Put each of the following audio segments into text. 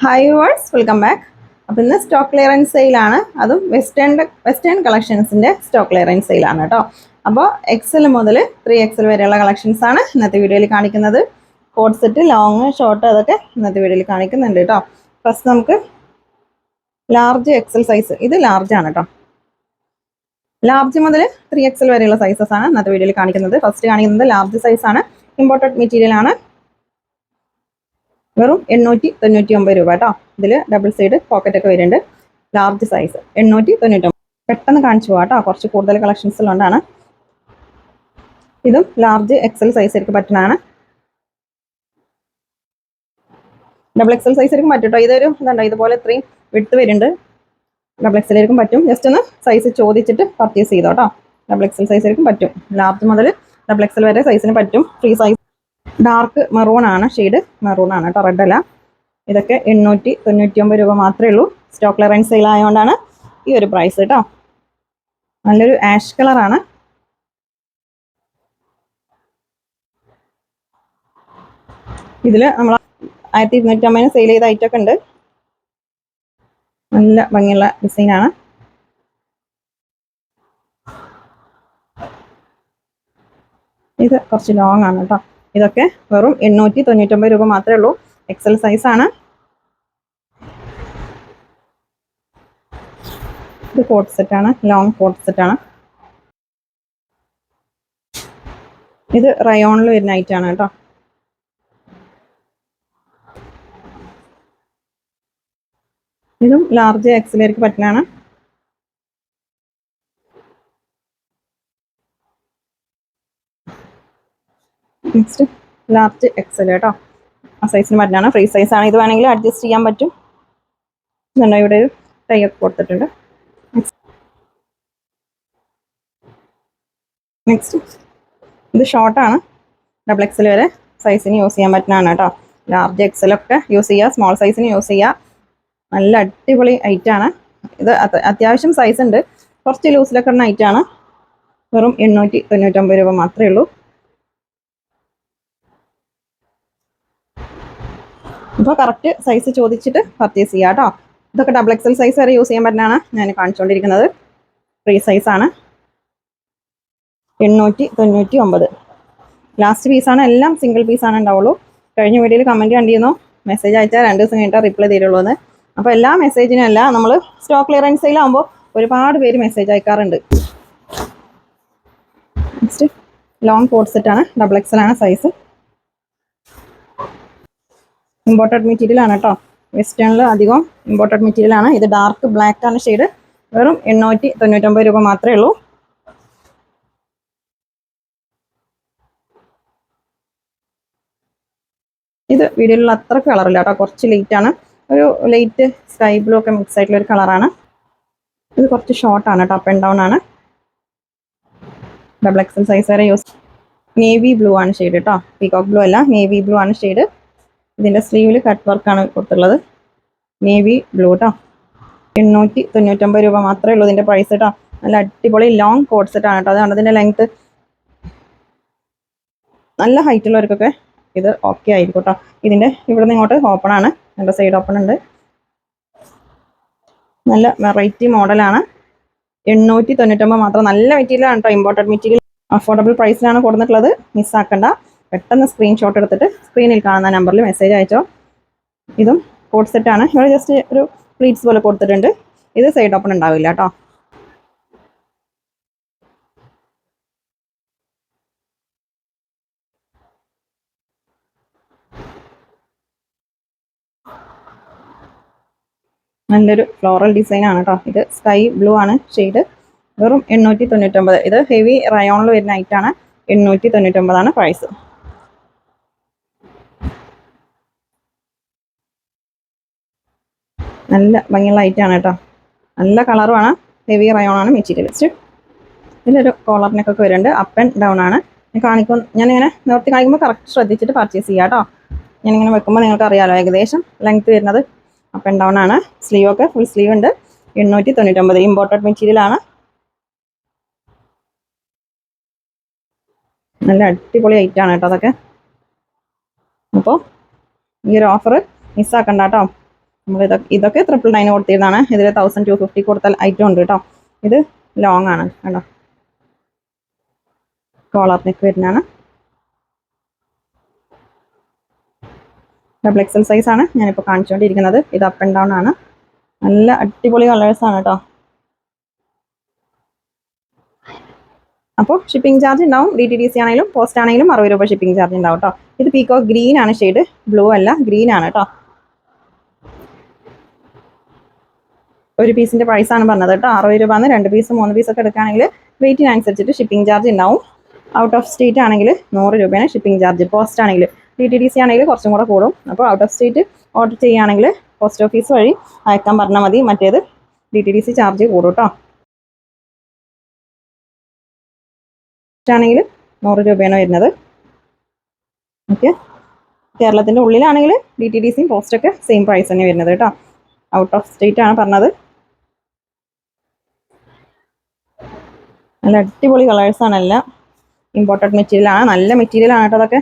Hi verse welcome back അപ്പോൾ ഇന്ന് stock clearance സെയിലാണ് അതും വെസ്റ്റേൺ വെസ്റ്റേൺ കളക്ഷൻസിന്റെ സ്റ്റോക്ക് ക്ലിയറൻസ് സെയിലാണ് കേട്ടോ അപ്പോൾ എക്സൽ മുതൽ ത്രീ എക്സൽ വരെയുള്ള കളക്ഷൻസ് ആണ് ഇന്നത്തെ വീഡിയോയിൽ കാണിക്കുന്നത്. കോട്ട് സെറ്റ് ലോങ് ഷോർട്ട് അതൊക്കെ ഇന്നത്തെ വീഡിയോയിൽ കാണിക്കുന്നുണ്ട് കേട്ടോ ഫസ്റ്റ് നമുക്ക് ലാർജ് എക്സൽ സൈസ് ഇത് ലാർജ് ആണ് കേട്ടോ ലാർജ് മുതൽ ത്രീ എക്സൽ വരെയുള്ള സൈസസ് ആണ് ഇന്നത്തെ വീഡിയോയിൽ കാണിക്കുന്നത്. ഫസ്റ്റ് കാണിക്കുന്നത് ലാർജ് സൈസ് ആണ്. ഇമ്പോർട്ടഡ് മെറ്റീരിയൽ ആണ്. വെറും എണ്ണൂറ്റി തൊണ്ണൂറ്റി ഒമ്പത് രൂപ കേട്ടോ. ഇതിൽ ഡബിൾ സൈഡ് പോക്കറ്റ് ഒക്കെ വരുന്നുണ്ട്. ലാർജ് സൈസ് എണ്ണൂറ്റി തൊണ്ണൂറ്റി പെട്ടെന്ന് കാണിച്ചു പോകാം കേട്ടോ. കുറച്ച് കൂടുതൽ കളക്ഷൻസ് ഉള്ളതുകൊണ്ടാണ് ഇതും ലാർജ് എക്സൽ സൈസ് സൈസിലേക്ക് പറ്റുന്നതാണ്. ഡബിൾ എക്സൽ സൈസ് സൈസിലേക്കും പറ്റും കേട്ടോ. ഇതൊരു ഇതുണ്ടോ? ഇതുപോലെ ഇത്രയും വിട്ട് വരുന്നുണ്ട്. ഡബിൾ എക്സൽ എക്സലിലേക്കും പറ്റും. ജസ്റ്റ് ഒന്ന് സൈസ് ചോദിച്ചിട്ട് പർച്ചേസ് ചെയ്തോ കേട്ടോ. ഡബിൾ എക്സൽ സൈസ് സൈസിലേക്കും പറ്റും. ലാർജ് മുതൽ ഡബിൾ എക്സൽ വരെ സൈസിന് പറ്റും. ഫ്രീ സൈസ് ഡാർക്ക് മെറൂൺ ആണ് ഷെയ്ഡ് മെറൂൺ ആണ് കേട്ടോ റെഡ് അല്ല. ഇതൊക്കെ എണ്ണൂറ്റി തൊണ്ണൂറ്റി ഒമ്പത് രൂപ മാത്രമേ ഉള്ളൂ. സ്റ്റോക്ക് ക്ലിയറൻസ് സെയിൽ ആയതുകൊണ്ടാണ് ഈ ഒരു പ്രൈസ് കേട്ടോ നല്ലൊരു ആഷ് കളറാണ് ഇതിൽ നമ്മൾ ആയിരത്തി ഇരുന്നൂറ്റി അമ്പതിന് സെയിൽ ചെയ്ത ഐറ്റം ഒക്കെ ഉണ്ട്. നല്ല ഭംഗിയുള്ള ഡിസൈനാണ് ഇത് കുറച്ച് ലോങ് ആണ് കേട്ടോ ഇതൊക്കെ വെറും എണ്ണൂറ്റി തൊണ്ണൂറ്റൊമ്പത് രൂപ മാത്രമേ ഉള്ളൂ. എക്സൽ സൈസ് ആണ്. ഇത് കോട്ട് സെറ്റാണ് ലോങ് കോട്ട് സെറ്റാണ് ഇത് റയോണിൽ വരുന്ന ഐറ്റം ആണ് കേട്ടോ. ഇതും ലാർജ് എക്സലേക്ക് പറ്റുന്നതാണ്. നെക്സ്റ്റ് ലാർജ് എക്സൽ കേട്ടോ ആ സൈസിന് പറ്റുന്നതാണ് ഫ്രീ സൈസ് ആണ്. ഇത് വേണമെങ്കിൽ അഡ്ജസ്റ്റ് ചെയ്യാൻ പറ്റും. എന്നുണ്ടോ ഇവിടെ ഒരു ടൈ ഒക്കെ കൊടുത്തിട്ടുണ്ട്. നെക്സ്റ്റ് ഇത് ഷോർട്ടാണ് ഡബിൾ എക്സൽ വരെ സൈസിന് യൂസ് ചെയ്യാൻ പറ്റുന്നതാണ് കേട്ടോ. ലാർജ് എക്സലൊക്കെ യൂസ് ചെയ്യുക. സ്മോൾ സൈസിന് യൂസ് ചെയ്യുക. നല്ല അടിപൊളി ഐറ്റാണ് ഇത് അത്യാവശ്യം സൈസ് ഉണ്ട്. കുറച്ച് ലൂസിലൊക്കെ ഉള്ള ഐറ്റാണ് വെറും എണ്ണൂറ്റി തൊണ്ണൂറ്റൊമ്പത് രൂപ മാത്രമേ ഉള്ളൂ. അപ്പോൾ കറക്റ്റ് സൈസ് ചോദിച്ചിട്ട് പർച്ചേസ് ചെയ്യാം കേട്ടോ ഇതൊക്കെ ഡബിൾ എക്സൽ സൈസ് വരെ യൂസ് ചെയ്യാൻ പറ്റുന്നതാണ്. ഞാൻ കാണിച്ചുകൊണ്ടിരിക്കുന്നത് ഫ്രീ സൈസാണ് എണ്ണൂറ്റി തൊണ്ണൂറ്റി ഒമ്പത്. ലാസ്റ്റ് പീസാണ് എല്ലാം സിംഗിൾ പീസാണ് ഉണ്ടാവുള്ളൂ. കഴിഞ്ഞ വീഡിയോയിൽ കമന്റ് കണ്ടിരുന്നു? മെസ്സേജ് അയച്ചാൽ രണ്ട് ദിവസം കഴിഞ്ഞിട്ട് റിപ്ലൈ തരുള്ളൂ എന്ന് അപ്പോൾ എല്ലാ മെസ്സേജിനും അല്ല നമ്മൾ സ്റ്റോക്ക് ക്ലിയറൻസ് സെയിലാകുമ്പോൾ ഒരുപാട് പേര് മെസ്സേജ് അയക്കാറുണ്ട്. നെക്സ്റ്റ് ലോങ് കോഡ് സെറ്റാണ് ഡബിൾ എക്സൽ ആണ് സൈസ് ഇമ്പോർട്ടഡ് മെറ്റീരിയൽ ആണ് കേട്ടോ വെസ്റ്റേണിൽ അധികം ഇമ്പോർട്ടഡ് മെറ്റീരിയൽ ആണ്. ഇത് ഡാർക്ക് ബ്ലാക്ക് ആണ് ഷെയ്ഡ് വെറും എണ്ണൂറ്റി തൊണ്ണൂറ്റൊമ്പത് രൂപ മാത്രമേ ഉള്ളൂ. ഇത് വീഡിയോയിലുള്ള അത്ര കളറില്ല കേട്ടോ കുറച്ച് ലൈറ്റ് ആണ്. ഒരു ലൈറ്റ് സ്കൈ ബ്ലൂ ഒക്കെ മിക്സ് ആയിട്ടുള്ള ഒരു കളറാണ് ഇത് കുറച്ച് ഷോർട്ടാണ് കേട്ടോ അപ്പ് ആൻഡ് ഡൗൺ ആണ്. ഡബിൾ എക്സൽ സൈസ് വരെ യൂസ് നേവി ബ്ലൂ ആണ് ഷെയ്ഡ് കേട്ടോ പീകോക്ക് ബ്ലൂ അല്ല. നേവി ബ്ലൂ ആണ് ഷെയ്ഡ് ഇതിന്റെ സ്ലീവിൽ കട്ട് വർക്കാണ് കൊടുത്തുള്ളത് നേവി ബ്ലൂ കേട്ടോ എണ്ണൂറ്റി തൊണ്ണൂറ്റൊമ്പത് രൂപ മാത്രമേ ഉള്ളൂ ഇതിന്റെ പ്രൈസ് കേട്ടോ നല്ല അടിപൊളി ലോങ് കോഡ് സെറ്റ് ആണ് കേട്ടോ അതാണ് ഇതിന്റെ ലെങ്ത്ത് നല്ല ഹൈറ്റ് ഉള്ളവർക്കൊക്കെ ഇത് ഓക്കെ ആയിരിക്കും കേട്ടോ ഇതിന്റെ ഇവിടെ നിന്ന് ഇങ്ങോട്ട് ഓപ്പൺ ആണ്. എന്റെ സൈഡ് ഓപ്പൺ ഉണ്ട്. നല്ല വെറൈറ്റി മോഡലാണ് എണ്ണൂറ്റി തൊണ്ണൂറ്റൊമ്പത് മാത്രം. നല്ല മെറ്റീരിയലാണ് കേട്ടോ ഇമ്പോർട്ടന്റ് മെറ്റീരിയൽ അഫോർഡബിൾ പ്രൈസിലാണ് കൊടുത്തിട്ടുള്ളത് മിസ്സാക്കണ്ട പെട്ടെന്ന് സ്ക്രീൻഷോട്ട് എടുത്തിട്ട് സ്ക്രീനിൽ കാണുന്ന നമ്പറിൽ മെസ്സേജ് അയച്ചോ. ഇതും കോഡ് സെറ്റാണ് ഇവിടെ ജസ്റ്റ് ഒരു പ്ലീറ്റ്സ് പോലെ കൊടുത്തിട്ടുണ്ട് ഇത് സൈഡ് ഓപ്പൺ ഉണ്ടാവില്ല കേട്ടോ നല്ലൊരു ഫ്ലോറൽ ഡിസൈൻ ആണ് കേട്ടോ ഇത് സ്കൈ ബ്ലൂ ആണ്. ഷെയ്ഡ് വെറും എണ്ണൂറ്റി തൊണ്ണൂറ്റൊമ്പത്. ഇത് ഹെവി റയോണിൽ വരുന്ന ഐറ്റാണ് എണ്ണൂറ്റി തൊണ്ണൂറ്റൊമ്പതാണ് പ്രൈസ് നല്ല ഭംഗിയുള്ള ഐറ്റാണ് കേട്ടോ. നല്ല കളറുമാണ് ഹെവി റയോൺ ആണ് മെറ്റീരിയൽ ഇതിലൊരു കോളറിനൊക്കെ വരുന്നുണ്ട് അപ്പ് ആൻഡ് ഡൗൺ ആണ്. ഞാൻ കാണിക്കും ഞാനിങ്ങനെ നിർത്തി കാണിക്കുമ്പോൾ കറക്റ്റ് ശ്രദ്ധിച്ചിട്ട് പർച്ചേസ് ചെയ്യാം കേട്ടോ. ഞാനിങ്ങനെ വെക്കുമ്പോൾ നിങ്ങൾക്ക് അറിയാമല്ലോ ഏകദേശം ലെങ്ത് വരുന്നത് അപ്പ് ആൻഡ് ഡൗൺ ആണ്. സ്ലീവ് ഒക്കെ ഫുൾ സ്ലീവ് ഉണ്ട്. എണ്ണൂറ്റി തൊണ്ണൂറ്റൊമ്പത് ഇമ്പോർട്ടഡ് മെറ്റീരിയൽ ആണ്. നല്ല അടിപൊളി ഐറ്റാണ് കേട്ടോ അതൊക്കെ. അപ്പോൾ ഈ ഒരു ഓഫർ മിസ്സാക്കണ്ട കേട്ടോ. നമ്മൾ ഇതൊക്കെ ഇതൊക്കെ ട്രിപ്പിൾ നയൻ കൊടുത്തിയതാണ് ഇതിൽ തൗസൻഡ് ടു ഫിഫ്റ്റി കൊടുത്താൽ ഐറ്റം ഉണ്ട് കേട്ടോ ഇത് ലോങ് ആണ് കേട്ടോ കോളർ നെക്ക് വരുന്നതാണ്. ഡബിൾ എക്സൽ സൈസ് ആണ്. ഞാനിപ്പോൾ കാണിച്ചുകൊണ്ടിരിക്കുന്നത് ഇത് അപ്പ് ആൻഡ് ഡൗൺ ആണ്. നല്ല അടിപൊളി കളേഴ്സ് ആണ് കേട്ടോ അപ്പോൾ ഷിപ്പിംഗ് ചാർജ് ഉണ്ടാവും. ഡി ടി ഡി സി ആണെങ്കിലും പോസ്റ്റ് ആണെങ്കിലും അറുപത് രൂപ ഷിപ്പിംഗ് ചാർജ് ഉണ്ടാവും കേട്ടോ ഇത് പീക്കോ ഗ്രീൻ ആണ് ഷെയ്ഡ് ബ്ലൂ അല്ല ഗ്രീൻ ആണ് കേട്ടോ ഒരു പീസിന്റെ പ്രൈസ് ആണ് പറഞ്ഞത് കേട്ടോ. അറുപത് രൂപ രണ്ട് പീസ് മൂന്ന് പീസ് ഒക്കെ എടുക്കുകയാണെങ്കിൽ വെയിറ്റിനനുസരിച്ചിട്ട് ഷിപ്പിംഗ് ചാർജ് ഉണ്ടാവും. ഔട്ട് ഓഫ് സ്റ്റേറ്റ് ആണെങ്കിൽ നൂറ് രൂപയാണ് ഷിപ്പിംഗ് ചാർജ് പോസ്റ്റ് ആണെങ്കിൽ ഡി ടി ഡി സി ആണെങ്കിൽ കുറച്ചും കൂടെ കൂടും. അപ്പോൾ ഔട്ട് ഓഫ് സ്റ്റേറ്റ് ഓർഡർ ചെയ്യുകയാണെങ്കിൽ പോസ്റ്റ് ഓഫീസ് വഴി അയക്കാൻ പറഞ്ഞാൽ മതി. മറ്റേത് D T D C charge കൂടും കേട്ടോ. ആണെങ്കിൽ നൂറ് രൂപയാണ് വരുന്നത്. ഓക്കെ കേരളത്തിന്റെ ഉള്ളിലാണെങ്കിൽ ഡി ടി ഡി സിയും പോസ്റ്റൊക്കെ സെയിം പ്രൈസ് തന്നെ വരുന്നത് കേട്ടോ. ഔട്ട് ഓഫ് സ്റ്റേറ്റ് ആണ് പറഞ്ഞത്. നല്ല അടിപൊളി കളേഴ്സാണ് എല്ലാം. ഇമ്പോർട്ടന്റ് മെറ്റീരിയൽ ആണ്. നല്ല മെറ്റീരിയൽ ആണ് കേട്ടോ അതൊക്കെ.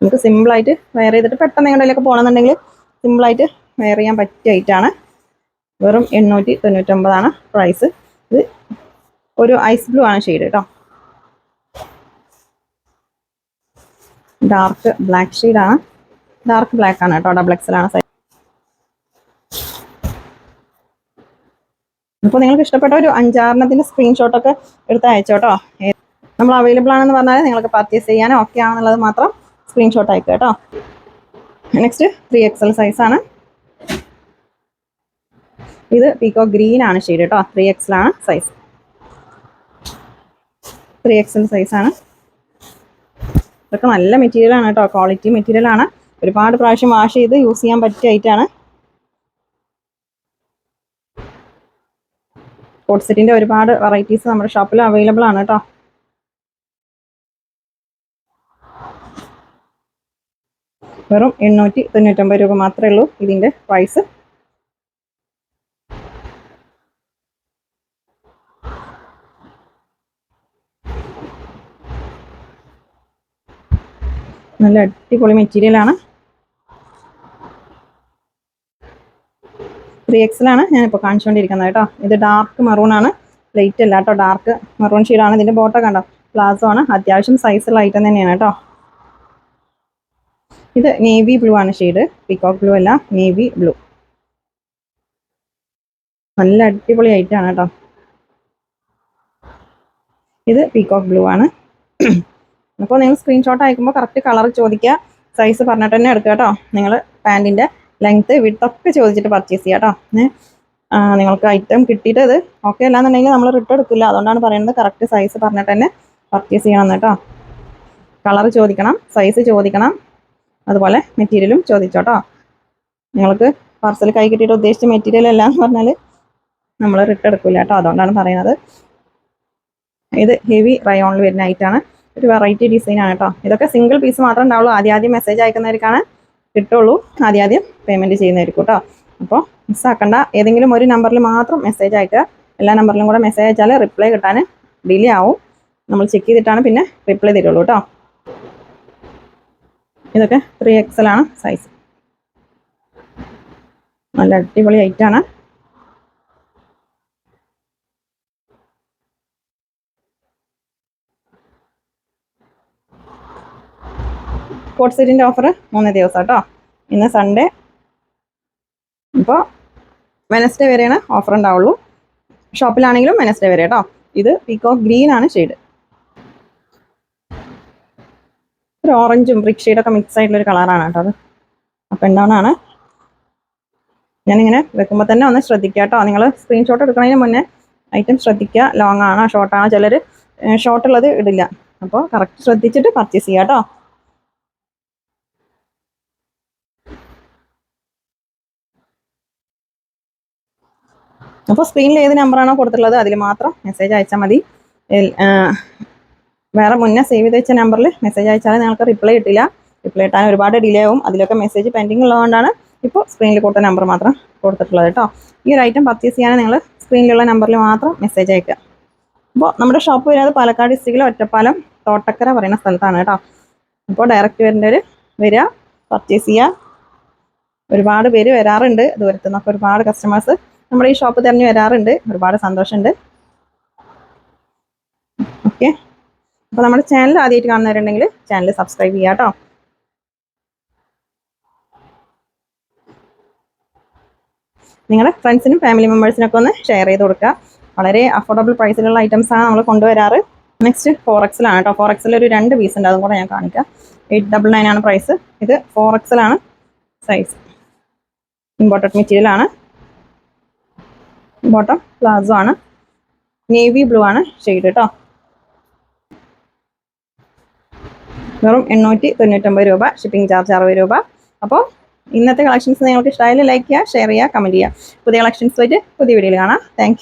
നമുക്ക് സിമ്പിളായിട്ട് വെയർ ചെയ്തിട്ട് പെട്ടെന്ന് എങ്ങോട്ടേലൊക്കെ പോകണമെന്നുണ്ടെങ്കിൽ സിമ്പിളായിട്ട് വെയർ ചെയ്യാൻ പറ്റിയ ഐറ്റാണ് വെറും എണ്ണൂറ്റി തൊണ്ണൂറ്റൊമ്പതാണ് പ്രൈസ് ഇത് ഒരു ഐസ് ബ്ലൂ ആണ് ഷെയ്ഡ് കേട്ടോ. ഡാർക്ക് ബ്ലാക്ക് ഷെയ്ഡാണ് ഡാർക്ക് ബ്ലാക്ക് ആണ് കേട്ടോ. ഡബിൾ എക്സലാണ് സൈസ് അപ്പോൾ നിങ്ങൾക്ക് ഇഷ്ടപ്പെട്ട ഒരു അഞ്ചാറെണ്ണത്തിന്റെ സ്ക്രീൻഷോട്ടൊക്കെ എടുത്ത് അയച്ചോട്ടോ നമ്മൾ അവൈലബിൾ ആണെന്ന് പറഞ്ഞാൽ നിങ്ങൾക്ക് പർച്ചേസ് ചെയ്യാനോ ഓക്കെ ആണെന്നുള്ളത് മാത്രം സ്ക്രീൻഷോട്ട് അയക്കുക കേട്ടോ നെക്സ്റ്റ് ത്രീ എക്സൽ സൈസ് ആണ്. ഇത് പീക്കോ ഗ്രീൻ ആണ് ഷെയ്ഡ് കേട്ടോ ത്രീ ആണ് സൈസ് ത്രീ എക്സൽ സൈസ് ആണ്. ഇതൊക്കെ നല്ല മെറ്റീരിയലാണ് കേട്ടോ ക്വാളിറ്റി മെറ്റീരിയലാണ് ഒരുപാട് പ്രാവശ്യം വാഷ് ചെയ്ത് യൂസ് ചെയ്യാൻ പറ്റിയ ഐറ്റാണ് കോട്ട് സെറ്റിന്റെ ഒരുപാട് വെറൈറ്റീസ് നമ്മുടെ ഷോപ്പിൽ അവൈലബിൾ ആണ് കേട്ടോ വെറും എണ്ണൂറ്റി തൊണ്ണൂറ്റൊമ്പത് രൂപ മാത്രമേ ഉള്ളൂ ഇതിന്റെ പ്രൈസ് നല്ല അടിപൊളി മെറ്റീരിയൽ ആണ് ത്രീ എക്സിലാണ് ഞാനിപ്പോൾ കാണിച്ചുകൊണ്ടിരിക്കുന്നത് കേട്ടോ. ഇത് ഡാർക്ക് മറൂൺ ആണ്. ലൈറ്റ് അല്ല കേട്ടോ ഡാർക്ക് മറൂൺ ഷെയ്ഡാണ് ഇതിന്റെ ബോട്ടം കണ്ടോ? പ്ലാസോ ആണ്. അത്യാവശ്യം സൈസുള്ള ഐറ്റം തന്നെയാണ് കേട്ടോ. ഇത് നേവി ബ്ലൂ ആണ് ഷെയ്ഡ് പിക്കോക്ക് ബ്ലൂ അല്ല നേവി ബ്ലൂ നല്ല അടിപൊളി ഐറ്റം ആണ് കേട്ടോ. ഇത് പീകോക്ക് ബ്ലൂ ആണ്. അപ്പോൾ നിങ്ങൾ സ്ക്രീൻഷോട്ട് അയക്കുമ്പോൾ കറക്റ്റ് കളർ ചോദിക്കുക. സൈസ് പറഞ്ഞിട്ട് തന്നെ എടുക്കുക കേട്ടോ. നിങ്ങൾ പാന്റിന്റെ ലെങ്ത്ത് വിട്ടൊക്കെ ചോദിച്ചിട്ട് പർച്ചേസ് ചെയ്യുക കേട്ടോ നിങ്ങൾക്ക് ഐറ്റം കിട്ടിയിട്ട് അത് ഓക്കെ അല്ലാന്നുണ്ടെങ്കിൽ നമ്മൾ റിട്ടേൺ എടുക്കില്ല. അതുകൊണ്ടാണ് പറയുന്നത് കറക്റ്റ് സൈസ് പറഞ്ഞിട്ട് തന്നെ പർച്ചേസ് ചെയ്യണം കേട്ടോ കളർ ചോദിക്കണം സൈസ് ചോദിക്കണം. അതുപോലെ മെറ്റീരിയലും ചോദിച്ചോട്ടോ നിങ്ങൾക്ക് പാർസൽ കൈ കിട്ടിയിട്ട് ഉദ്ദേശിച്ച മെറ്റീരിയൽ അല്ല എന്ന് പറഞ്ഞാൽ നമ്മൾ റിട്ടേൺ എടുക്കില്ല കേട്ടോ അതുകൊണ്ടാണ് പറയുന്നത്. ഇത് ഹെവി റയോണിൽ വരുന്ന ഐറ്റാണ് ഒരു വെറൈറ്റി ഡിസൈനാണ് കേട്ടോ ഇതൊക്കെ സിംഗിൾ പീസ് മാത്രമേ ഉണ്ടാവുള്ളൂ. ആദ്യം ആദ്യം മെസ്സേജ് അയക്കുന്നവർക്കാണ് കിട്ടുള്ളൂ ആദ്യം ആദ്യം പേയ്മെന്റ് ചെയ്യുന്നതായിരിക്കും കേട്ടോ അപ്പോൾ മിസ്സാക്കണ്ട ഏതെങ്കിലും ഒരു നമ്പറിൽ മാത്രം മെസ്സേജ് അയക്കുക. എല്ലാ നമ്പറിലും കൂടെ മെസ്സേജ് അയച്ചാൽ റിപ്ലൈ കിട്ടാൻ ഡിലേ ആവും. നമ്മൾ ചെക്ക് ചെയ്തിട്ടാണ് പിന്നെ റിപ്ലൈ തരുള്ളൂ കേട്ടോ ഇതൊക്കെ ത്രീ ആണ് സൈസ് നല്ല അടിപൊളി ഐറ്റാണ് കോട്ട് സെറ്റിന്റെ ഓഫർ മൂന്ന് ദിവസം കേട്ടോ ഇന്ന് സൺഡേ അപ്പോൾ വെനസ്ഡേ വരെയാണ് ഓഫർ ഉണ്ടാവുള്ളൂ. ഷോപ്പിലാണെങ്കിലും വെനസ്ഡേ വരെ കേട്ടോ ഇത് പീക്കോ ഗ്രീൻ ആണ് ഷെയ്ഡ് ഒരു ഓറഞ്ചും ബ്രിക് ഷെയ്ഡൊക്കെ മിക്സ് ആയിട്ടുള്ള ഒരു കളറാണ് കേട്ടോ അത്. അപ്പം എന്താണ് ഞാനിങ്ങനെ വെക്കുമ്പോൾ തന്നെ ഒന്ന് ശ്രദ്ധിക്കുക കേട്ടോ നിങ്ങൾ സ്ക്രീൻഷോട്ട് എടുക്കുന്നതിന് മുന്നേ ഐറ്റം ശ്രദ്ധിക്കുക ലോങ്ങാണോ ഷോർട്ടാണോ ചിലർ ഷോർട്ടുള്ളത് ഇടില്ല. അപ്പോൾ കറക്റ്റ് ശ്രദ്ധിച്ചിട്ട് പർച്ചേസ് ചെയ്യുക കേട്ടോ അപ്പോൾ സ്ക്രീനിൽ ഏത് നമ്പറാണോ കൊടുത്തിട്ടുള്ളത് അതിൽ മാത്രം മെസ്സേജ് അയച്ചാൽ മതി. വേറെ മുന്നേ സേവ് ചെയ്ത് വെച്ച നമ്പറിൽ മെസ്സേജ് അയച്ചാൽ നിങ്ങൾക്ക് റിപ്ലൈ കിട്ടില്ല. റിപ്ലൈ കിട്ടാൻ ഒരുപാട് ഡിലേ ആവും. അതിലൊക്കെ മെസ്സേജ് പെൻഡിങ് ഉള്ളതുകൊണ്ടാണ് ഇപ്പോൾ സ്ക്രീനിൽ കൊടുത്ത നമ്പർ മാത്രം കൊടുത്തിട്ടുള്ളത് കേട്ടോ. ഈ ഒരു ഐറ്റം പർച്ചേസ് ചെയ്യാൻ നിങ്ങൾ സ്ക്രീനിലുള്ള നമ്പറിൽ മാത്രം മെസ്സേജ് അയക്കുക. അപ്പോൾ നമ്മുടെ ഷോപ്പ് വരുന്നത് പാലക്കാട് ഡിസ്ട്രിക്റ്റിലെ ഒറ്റപ്പാലം തോട്ടക്കര പറയുന്ന സ്ഥലത്താണ് കേട്ടോ. അപ്പോൾ ഡയറക്റ്റ് വരേണ്ടവർ വരിക പർച്ചേസ് ചെയ്യുക ഒരുപാട് പേര് വരാറുണ്ട്. ദൂരത്തു നിന്നൊക്കെ ഒരുപാട് കസ്റ്റമേഴ്സ് നമ്മുടെ ഈ ഷോപ്പ് തിരഞ്ഞു വരാറുണ്ട്. ഒരുപാട് സന്തോഷമുണ്ട്. ഓക്കെ അപ്പോൾ നമ്മുടെ ചാനൽ ആദ്യമായിട്ട് കാണുന്നവരുണ്ടെങ്കിൽ ചാനൽ സബ്സ്ക്രൈബ് ചെയ്യാം കേട്ടോ നിങ്ങളുടെ ഫ്രണ്ട്സിനും ഫാമിലി മെമ്പേഴ്സിനൊക്കെ ഒന്ന് ഷെയർ ചെയ്ത് കൊടുക്കുക. വളരെ അഫോർഡബിൾ പ്രൈസിലുള്ള ഐറ്റംസ് ആണ് നമ്മൾ കൊണ്ടുവരാറ്. നെക്സ്റ്റ് ഫോർ എക്സിലാണ് കേട്ടോ ഫോർ എക്സിൽ ഒരു രണ്ട് പീസ് ഉണ്ട്. അതും കൂടെ ഞാൻ കാണിക്കാം. എയ്റ്റ് ഡബിൾ നയൻ ആണ് പ്രൈസ് ഇത് ഫോർ എക്സിലാണ് സൈസ് ഇമ്പോർട്ടഡ് മെറ്റീരിയൽ ആണ്. ബോട്ടം പ്ലാസോ ആണ്. നേവി ബ്ലൂ ആണ് ഷെയ്ഡ് കേട്ടോ വെറും എണ്ണൂറ്റി തൊണ്ണൂറ്റൊമ്പത് രൂപ ഷിപ്പിംഗ് ചാർജ് അറുപത് രൂപ. അപ്പോൾ ഇന്നത്തെ കളക്ഷൻസ് നിങ്ങൾക്ക് ഇഷ്ടമായാലും ലൈക്ക് ചെയ്യുക ഷെയർ ചെയ്യുക കമന്റ് ചെയ്യുക. പുതിയ കളക്ഷൻസ് വെച്ച് പുതിയ വീഡിയോയിൽ കാണാം. താങ്ക്